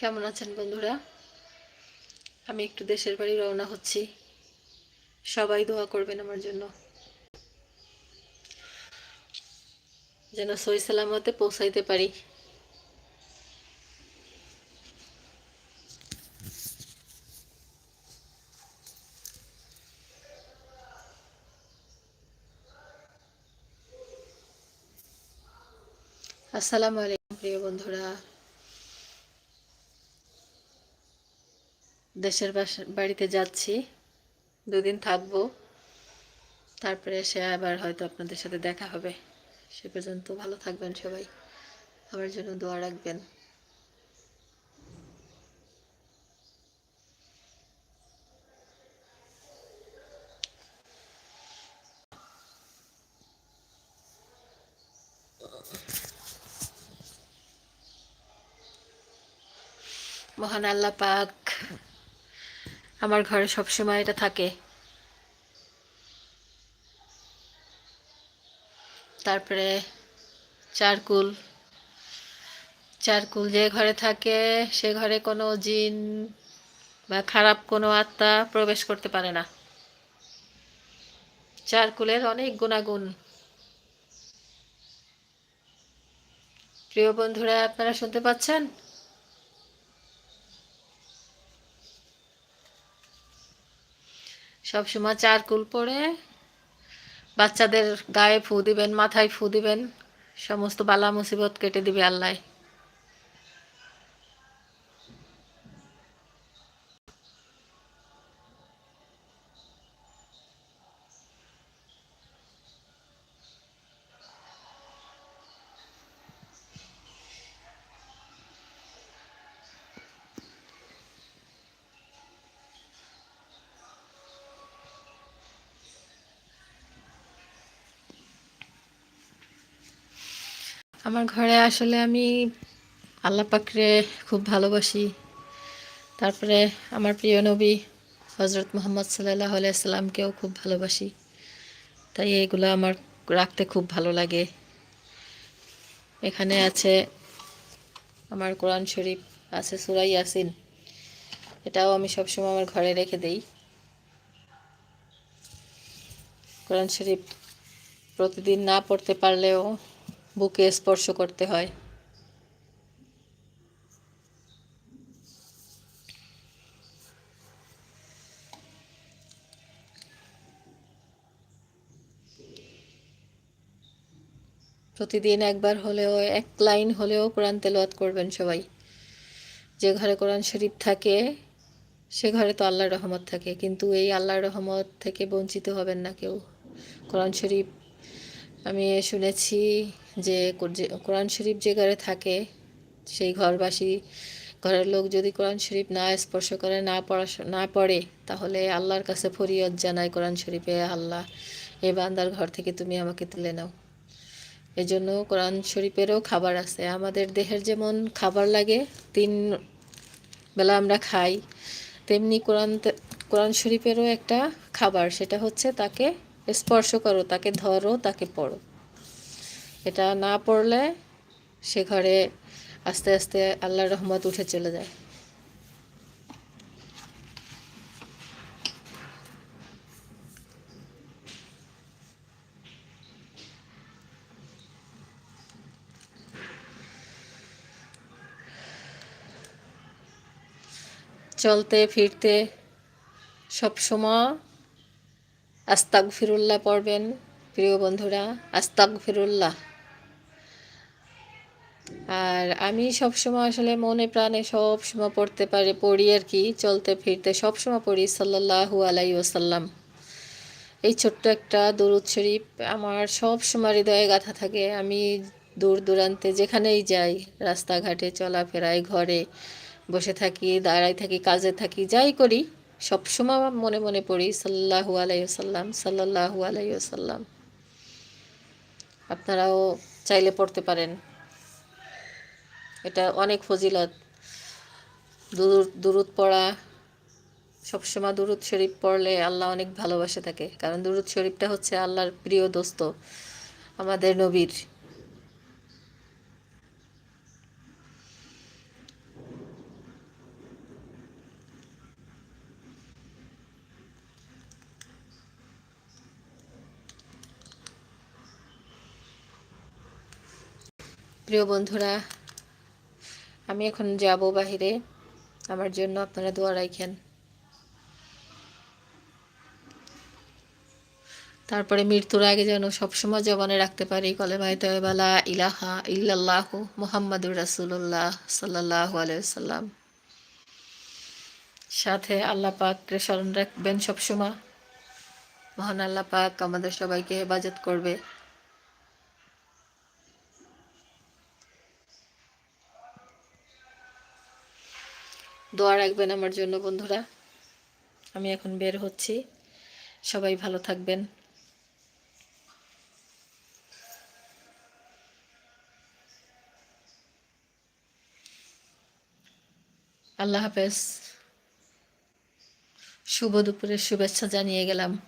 কেমন আছেন বন্ধুরা? আমি একটু দেশের বাড়ি রওনা হচ্ছি। সবাই দোয়া করবেন আমার জন্য। যেন সই সালামতে পৌঁছাইতে পারি। আসসালামু আলাইকুম প্রিয় বন্ধুরা। দেশের বাড়িতে যাচ্ছি। দুদিন থাকব। তারপরে এসে আবার হয়তো আপনাদের সাথে দেখা হবে। সে পর্যন্ত ভালো থাকবেন সবাই। আমার জন্য দোয়া রাখবেন। মহান আল্লাহ পাক আমার ঘরে সবসময় এটা থাকে। তারপরে চারকুল। চারকুল যে ঘরে থাকে, সে ঘরে কোনো জিন বা খারাপ কোনো আত্মা প্রবেশ করতে পারে না। চারকুলের অনেক গুণাগুণ। প্রিয় বন্ধুরা, আপনারা শুনতে পাচ্ছেন? সবসময় চারকুল পরে বাচ্চাদের গায়ে ফু দিবেন, মাথায় ফু দিবেন, সমস্ত বালা মুসিবত কেটে দিবে আল্লাহ। আমার ঘরে আসলে আমি আল্লাহ পাকরে খুব ভালোবাসি। তারপরে আমার প্রিয় নবী হজরত মোহাম্মদ সাল্লাহ আলাইসাল্লামকেও খুব ভালোবাসি। তাই এগুলো আমার রাখতে খুব ভালো লাগে। এখানে আছে আমার কোরআন শরীফ, আছে সুরাই ইয়াসিন। এটাও আমি সবসময় আমার ঘরে রেখে দেই। কোরআন শরীফ প্রতিদিন না পড়তে পারলেও বুকে স্পর্শ করতে হয়। প্রতিদিন একবার হলেও, এক লাইন হলেও কোরআন তেলাওয়াত করবেন সবাই। যে ঘরে কোরআন শরীফ থাকে, সে ঘরে তো আল্লাহর রহমত থাকে। কিন্তু এই আল্লাহর রহমত থেকে বঞ্চিত হবেন না কেউ। কোরআন শরীফ আমি শুনেছি যে কোরআন শরীফ যে ঘরে থাকে, সেই ঘরবাসী, ঘরের লোক যদি কোরআন শরীফ না স্পর্শ করে, না পড়া না পড়ে, তাহলে আল্লাহর কাছে ফরিয়াদ জানায় কোরআন শরীফে আল্লাহ, এ বান্দার ঘর থেকে তুমি আমাকে তুলে নাও। এজন্য কোরআন শরীফেরও খাবার আছে। আমাদের দেহের যেমন খাবার লাগে, তিন বেলা আমরা খাই, তেমনি কোরআন কোরআন শরীফেরও একটা খাবার, সেটা হচ্ছে তাকে স্পর্শ করো, তাকে ধরো, তাকে পড়ো। এটা না পড়লে সে ঘরে আস্তে আস্তে আল্লাহর রহমত উঠে চলে যায়। চলতে, ফিরতে সবসময় আস্তাক ফিরুল্লাহ পড়বেন। প্রিয় বন্ধুরা আস্তাক ফিরুল্লাহ আর আমি সবসময় আসলে মনে প্রাণে সব সময় পড়তে পারি, পড়ি আর কি, চলতে ফিরতে সব সময় পড়ি, সাল্লাল্লাহু আলাই ওসাল্লাম এই ছোট্ট একটা দরুদ শরীফ আমার সব সময় হৃদয়ে গাথা থাকে। আমি দূর দূরান্তে যেখানেই যাই, রাস্তাঘাটে চলাফেরায়, ঘরে বসে থাকি, দাঁড়াই থাকি, কাজে থাকি, যাই করি, সবসময় মনে মনে পড়ি সাল্লাহু আলাই আলাইসাল্লাম সাল্লাহু আলাইসাল্লাম আপনারাও চাইলে পড়তে পারেন। এটা অনেক ফজিলত। দূর দূরত পড়া, সবসময় দূরত শরীফ পড়লে আল্লাহ অনেক ভালোবাসে থাকে। কারণ দূরত শরীফটা হচ্ছে আল্লাহর প্রিয় দোস্ত, আমাদের নবীর। প্রিয় বন্ধুরা আমি এখন যাব বাহিরে। আমার জন্য আপনারা দোয়া রাখেন। তারপরে মৃত্যুর আগে যেন সবসময় জবানে রাখতে পারি কলেমায় তয়বালা ইলাহা ইল্লাল্লাহ মোহাম্মদুর রাসুল্লাহ সাল্লাহ আলাইসাল্লাম সাথে আল্লাহ পাককে স্মরণ রাখবেন সবসময়। মহান আল্লাহ পাক আমাদের সবাইকে হেফাজত করবে। দোয়া রাখবেন আমার জন্য, বন্ধুরা। আমি এখন বের হচ্ছি। সবাই ভালো থাকবেন। আল্লাহ হাফেজ। শুভ দুপুরের শুভেচ্ছা জানিয়ে গেলাম।